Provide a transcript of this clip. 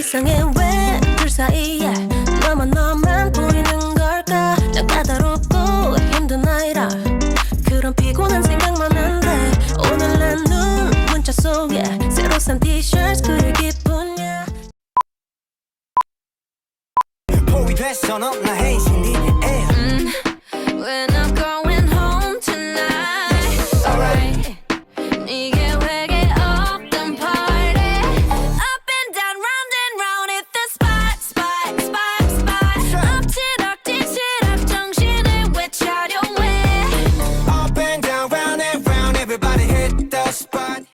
이상해. 왜 둘 사이에 너만 너만 보이는 걸까? 난 까다롭고 힘든 아이라. 그런 피곤한 생각만 한데 오늘 난눈 문자 속에 새로 산 티셔츠 그릴 기분이야. 포위됐어 넌나 헤이신디